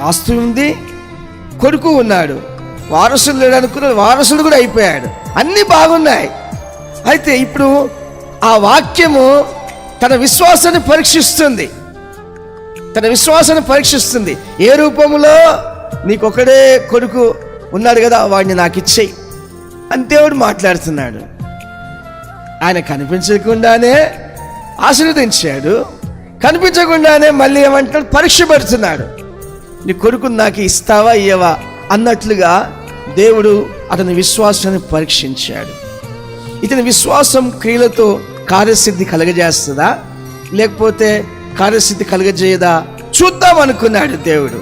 ఆస్తి ఉంది కొడుకు ఉన్నాడు. వారసులు లేడు అనుకున్నాడు వారసుడు కూడా అయిపోయాడు. అన్నీ బాగున్నాయి. అయితే ఇప్పుడు ఆ వాక్యము తన విశ్వాసాన్ని పరీక్షిస్తుంది. తన విశ్వాసాన్ని పరీక్షిస్తుంది. ఏ రూపంలో నీకొకడే కొడుకు ఉన్నాడు కదా వాడిని నాకు ఇచ్చేయి. అని దేవుడు మాట్లాడుతున్నాడు. ఆయన కనిపించకుండానే ఆశీర్వదించాడు. కనిపించకుండానే మళ్ళీ ఏమంటాడు పరీక్ష పెడుతున్నాడు నీ కొడుకుని నాకు ఇస్తావా ఇయ్యవా? అన్నట్లుగా దేవుడు అతని విశ్వాసాన్ని పరీక్షించాడు. ఇతని విశ్వాసం క్రియలతో కార్యసిద్ధి కలగజేస్తుందా? లేకపోతే కార్యసిద్ధి కలగజేయదా? చూద్దాం అనుకున్నాడు దేవుడు.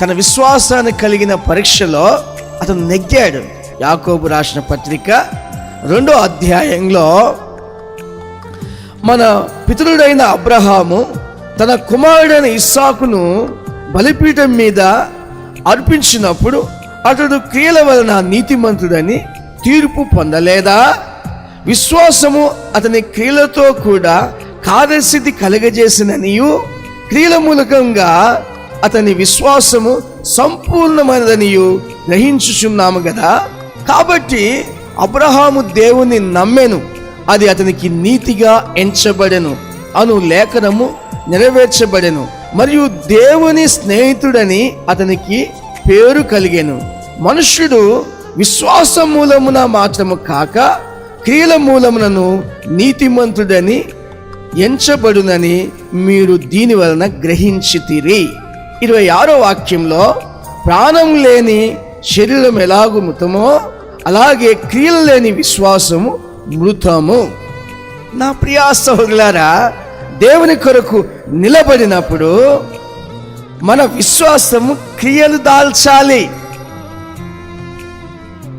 తన విశ్వాసాన్ని కలిగిన పరీక్షలో అతను నెగ్గాడు. యాకోబు రాసిన పత్రిక రెండో అధ్యాయంలో మన పితరుడైన అబ్రహాము తన కుమారుడైన ఇస్సాకును బలిపీఠం మీద అర్పించినప్పుడు అతడు క్రియల వలన నీతిమంతుడని తీర్పు పొందలేదా? విశ్వాసము అతని క్రియలతో కూడా కార్యస్థితి కలగజేసిననియు? క్రియల మూలకంగా అతని విశ్వాసము సంపూర్ణమైనదనియు గ్రహించుచున్నాము కదా కాబట్టి అబ్రహాము దేవుని నమ్మెను అది అతనికి నీతిగా ఎంచబడెను అను లేఖనము నెరవేర్చబడెను. మరియు దేవుని స్నేహితుడని అతనికి పేరు కలిగాను. మనుష్యుడు విశ్వాస మూలమున మాత్రము కాక క్రియల మూలమునను నీతిమంతుడని ఎంచబడునని మీరు దీని వలన గ్రహించితిరి. ఇరవై ఆరో వాక్యంలో ప్రాణం లేని శరీరం ఎలాగు మృతమో అలాగే క్రియలు లేని విశ్వాసము మృతము. నా ప్రియా సహోదరులారా దేవుని కొరకు నిలబడినప్పుడు మన విశ్వాసము క్రియలు దాల్చాలి.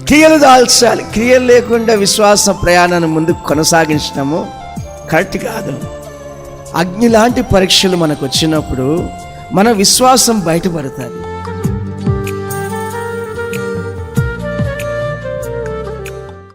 క్రియలు దాల్చాలి. క్రియలు లేకుండా విశ్వాస ప్రయాణాన్ని ముందుకు కొనసాగించడము కరెక్ట్ కాదు. అగ్ని లాంటి పరీక్షలు మనకు వచ్చినప్పుడు మన విశ్వాసం బయటపడుతుంది.